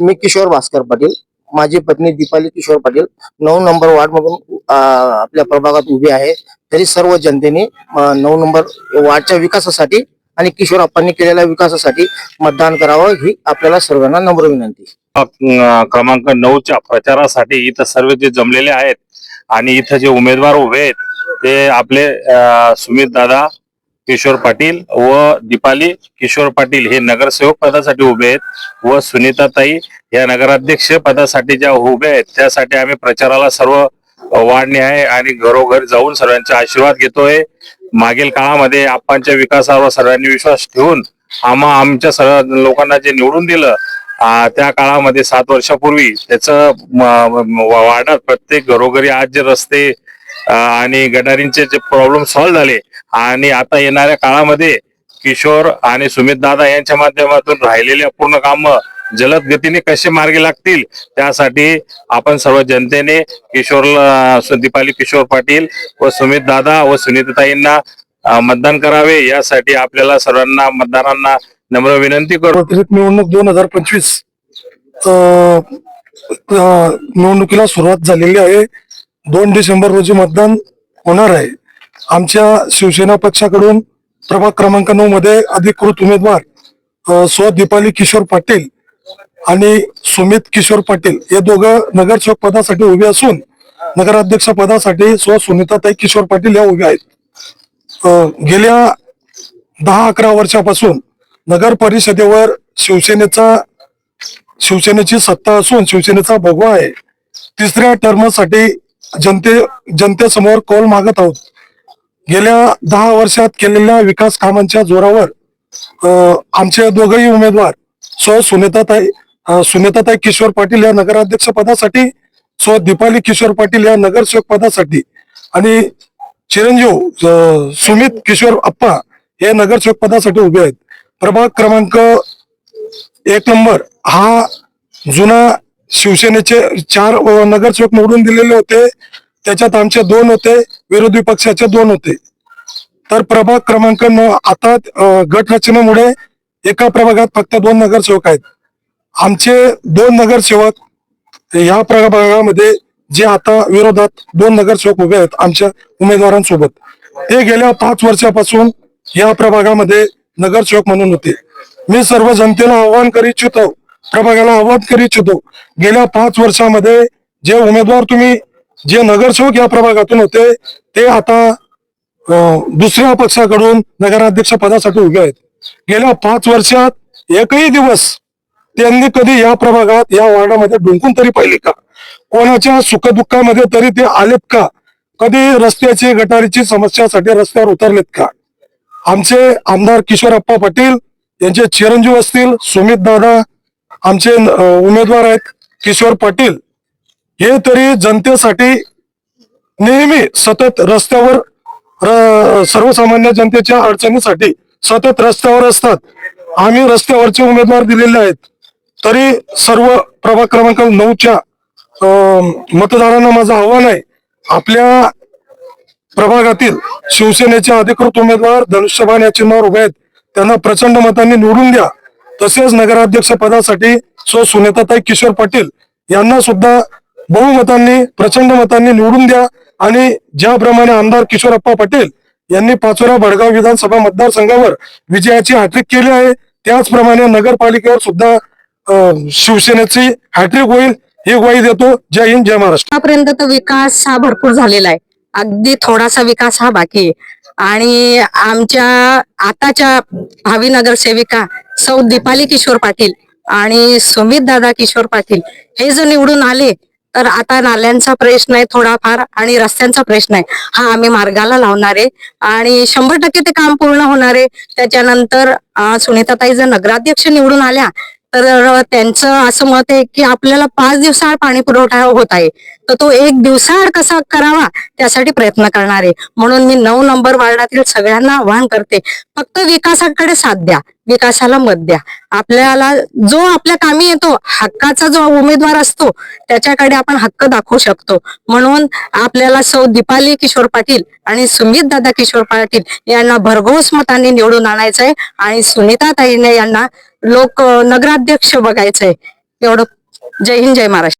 मी किशोर भास्कर पाटील. माझी पत्नी दीपाली किशोर पाटील. नऊ नंबर वार्ड मधून आपल्या प्रभागात उभी आहे. तरी सर्व जनतेने नऊ नंबर वार्डच्या विकासासाठी आणि किशोर अप्पांनी केलेल्या विकासासाठी मतदान करावं ही आपल्याला सर्वांना नम्र विनंती. क्रमांक नऊच्या प्रचारासाठी इथं सर्व जे जमलेले आहेत आणि इथं जे उमेदवार उभे आहेत ते आपले सुमित दादा किशोर पाटील व दीपाली किशोर पाटील हे नगरसेवक पदासाठी उभे आहेत व सुनीताताई या नगराध्यक्ष पदासाठी ज्या उभे आहेत त्यासाठी आम्ही प्रचाराला सर्व वाढणे आहे आणि घरोघर जाऊन सर्वांचे आशीर्वाद घेतोय. मागील काळामध्ये आप्पांच्या विकासावर सर्वांनी विश्वास ठेवून आम्हा आमच्या सर्व लोकांना जे निवडून दिलं त्या काळामध्ये सात वर्षापूर्वी त्याचं वाढत प्रत्येक घरोघरी आज जे रस्ते आणि गटारींचे जे प्रॉब्लेम सॉल्व्ह झाले आणि आता येणाऱ्या काळामध्ये किशोर आणि सुमित दादा यांच्या माध्यमातून राहिलेले पूर्ण काम जलद गतीने कसे मार्गी लागतील त्यासाठी आपण सर्व जनतेने किशोर दीपाली किशोर पाटील व सुमित दादा व सुनीताताईंना मतदान करावे यासाठी आपल्याला सर्वांना मतदारांना नम्र विनंती करू. निवडणूक दोन हजार पंचवीस निवडणुकीला सुरुवात झालेली आहे. दोन डिसेंबर रोजी मतदान होणार आहे. आमच्या शिवसेना पक्षाकडून प्रभाग क्रमांक नऊ मध्ये अधिकृत उमेदवार स्व दीपाली किशोर पाटील आणि सुमित किशोर पाटील हे दोघं नगरसेवक पदासाठी उभे असून नगराध्यक्ष पदासाठी स्व सुनीताताई किशोर पाटील या उभ्या आहेत. गेल्या दहा अकरा वर्षापासून नगर परिषदेवर शिवसेनेचा शिवसेनेची सत्ता असून शिवसेनेचा भगवा आहे. तिसऱ्या टर्मसाठी जनते जनतेसमोर कौल मागत आहोत. गेल्या दहा वर्षात केलेल्या विकास कामांच्या जोरावर आमचे दोघही उमेदवार स्व सुनेताताई सुनेताताई किशोर पाटील या नगराध्यक्ष पदासाठी स्व दीपाली किशोर पाटील या नगरसेवक पदासाठी आणि चिरंजीव सुमित किशोर अप्पा हे नगरसेवक पदासाठी उभे आहेत. प्रभाग क्रमांक एक नंबर हा जुना शिवसेनेचे चार नगरसेवक निवडून दिलेले होते. त्याच्यात आमचे दोन होते. विरोधी पक्षाचे दोन होते. तर प्रभाग क्रमांक आता अ, गट रचनेमुळे एका प्रभागात फक्त दोन नगरसेवक आहेत. आमचे दोन नगरसेवक या प्रभागामध्ये जे आता विरोधात दोन नगरसेवक उभे आहेत आमच्या उमेदवारांसोबत. ते गेल्या पाच वर्षापासून या प्रभागामध्ये नगरसेवक म्हणून होते. मी सर्व जनतेला आवाहन करू इच्छितो प्रभागाला आवाहन करू इच्छितो गेल्या पाच वर्षामध्ये जे उमेदवार तुम्ही जे नगरसेवक या प्रभागातून होते ते आता दुसऱ्या पक्षाकडून नगराध्यक्ष पदासाठी उभे आहेत. गेल्या पाच वर्षात एकही दिवस त्यांनी कधी या प्रभागात या वॉर्डामध्ये डुंकून तरी पाहिले का? कोणाच्या सुखदुःखामध्ये तरी ते आलेत का? कधी रस्त्याची गटारीची समस्यासाठी रस्त्यावर उतरलेत का? आमचे आमदार किशोरप्पा पाटील यांचे चिरंजीव असतील सुमित दादा आमचे उमेदवार आहेत किशोर पाटील हे तरी जनतेसाठी नेहमी सतत रस्त्यावर सर्वसामान्य जनतेच्या अडचणीसाठी सतत रस्त्यावर असतात. आम्ही रस्त्यावरचे उमेदवार दिलेले आहेत. तरी सर्व प्रभाग क्रमांक नऊच्या मतदारांना माझं आव्हान आहे. आपल्या प्रभागातील शिवसेनेचे अधिकृत उमेदवार धनुष्यबाण या चिन्हावर उभे आहेत. त्यांना प्रचंड मतांनी निवडून द्या. तसेच नगराध्यक्ष पदासाठी सो सुनेताताई किशोर पाटील यांना सुद्धा बहुमतांनी प्रचंड मतांनी निवडून द्या. आणि ज्याप्रमाणे आमदार किशोरप्पा पटेल यांनी पाचोरा भडगाव विधानसभा मतदारसंघावर विजयाची हॅट्रिक केली आहे त्याचप्रमाणे नगरपालिकेवर सुद्धा शिवसेनेची हॅट्रिक होईल ही ग्वाही देतो. जय हिंद जय महाराष्ट्र. आतापर्यंत तर विकास हा भरपूर झालेला आहे. अगदी थोडासा विकास हा बाकी आहे. आणि आमच्या आताच्या भावी नगरसेविका सौ दीपाली किशोर पाटील आणि सुमित दादा किशोर पाटील हे जर निवडून आले तर आता नाल्यांचा प्रश्न आहे थोडाफार आणि रस्त्यांचा प्रश्न आहे. हा आम्ही मार्गाला लावणार आहे. आणि शंभर टक्के ते काम पूर्ण होणार आहे. त्याच्यानंतर सुनीताताई जर नगराध्यक्ष निवडून आल्या तर त्यांचं असं मत आहे की आपल्याला पाच दिवसाआड पाणी पुरवठा होत आहे. तर तो एक दिवसाआड कसा करावा त्यासाठी प्रयत्न करणार. आहे म्हणून मी नऊ नंबर वार्डातील सगळ्यांना आवाहन करते फक्त विकासाकडे साथ द्या विकासाला मत द्या. आपल्याला जो आपल्या कामी येतो हक्काचा जो उमेदवार असतो त्याच्याकडे आपण हक्क दाखवू शकतो. म्हणून आपल्याला सौ दीपाली किशोर पाटील आणि सुमित दादा किशोर पाटील यांना भरघोस मतांनी निवडून आणायचंय आणि सुनीता ताईने यांना लोक नगराध्यक्ष बघायचंय. एवढं जय हिंद जय महाराष्ट्र.